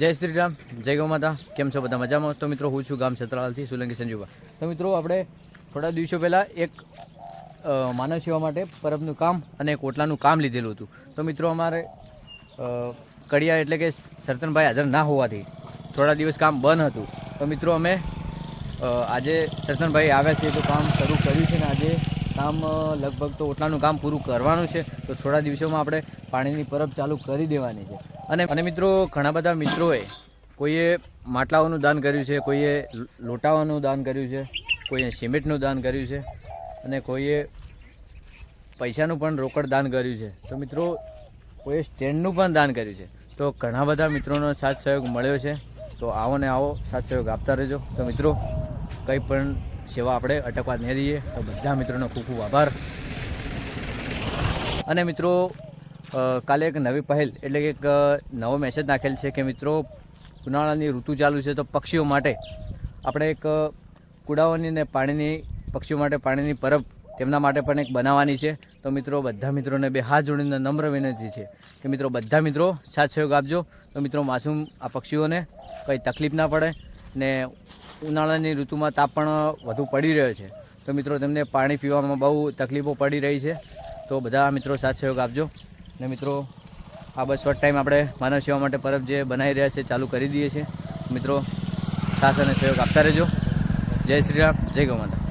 જય શ્રી રામ, જય ગૌ માતા, કેમ છો બધા મજામાં? તો મિત્રો, હું છું ગામ છત્રાલથી, સોલંકી સંજુભા. તો મિત્રો, આપણે થોડા દિવસો પહેલાં એક માનવ સેવા માટે પરબનું કામ અને એક ઓટલાનું કામ લીધેલું હતું. તો મિત્રો, અમારે કડિયા એટલે કે સરતનભાઈ હાજર ના હોવાથી થોડા દિવસ કામ બંધ હતું. તો મિત્રો, અમે આજે સરતનભાઈ આવ્યા છે તો કામ શરૂ કર્યું છે ને આજે કામ લગભગ તો ઓટલાનું કામ પૂરું કરવાનું છે, તો થોડા દિવસોમાં આપણે પાણીની પરબ ચાલુ કરી દેવાની છે. અને અને મિત્રો, ઘણા બધા મિત્રોએ કોઈએ માટલાઓનું દાન કર્યું છે, કોઈએ લોટાઓનું દાન કર્યું છે, કોઈએ સિમેન્ટનું દાન કર્યું છે, અને કોઈએ પૈસાનું પણ રોકડ દાન કર્યું છે. તો મિત્રો, કોઈએ સ્ટેન્ડનું પણ દાન કર્યું છે. તો ઘણા બધા મિત્રોનો સાથ સહયોગ મળ્યો છે. તો આવો ને આવો સાથ સહયોગ આપતા રહેજો. તો મિત્રો, કંઈ પણ સેવા આપણે અટકવા નહીં દઈએ. તો બધા મિત્રોનો ખૂબ ખૂબ આભાર. અને મિત્રો કાલે એક નવી પહેલ, એટલે કે એક નવો મેસેજ નાખેલ છે કે મિત્રો, ઉનાળાની ઋતુ ચાલુ છે તો પક્ષીઓ માટે આપણે એક કુડાઓની ને પાણીની, પક્ષીઓ માટે પાણીની પરબ તેમના માટે પણ એક બનાવવાની છે. તો મિત્રો, બધા મિત્રોને બે હાથ જોડીને નમ્ર વિનંતી છે કે મિત્રો, બધા મિત્રો સાથ સહયોગ આપજો. તો મિત્રો, માસૂમ આ પક્ષીઓને કંઈ તકલીફ ના પડે ને ઉનાળાની ઋતુમાં તાપ પણ વધુ પડી રહ્યો છે. તો મિત્રો, તેમને પાણી પીવામાં બહુ તકલીફો પડી રહી છે. તો બધા મિત્રો સાથ સહયોગ આપજો. ને મિત્રો, આ બસ શોર્ટ ટાઈમ આપણે માનવ સેવા માટે પરબ જે બનાવી રહ્યા છે, ચાલુ કરી દઈએ છીએ. મિત્રો, સાથ અને સહયોગ આપતા રહેજો. જય શ્રી રામ, જય ગૌ માતા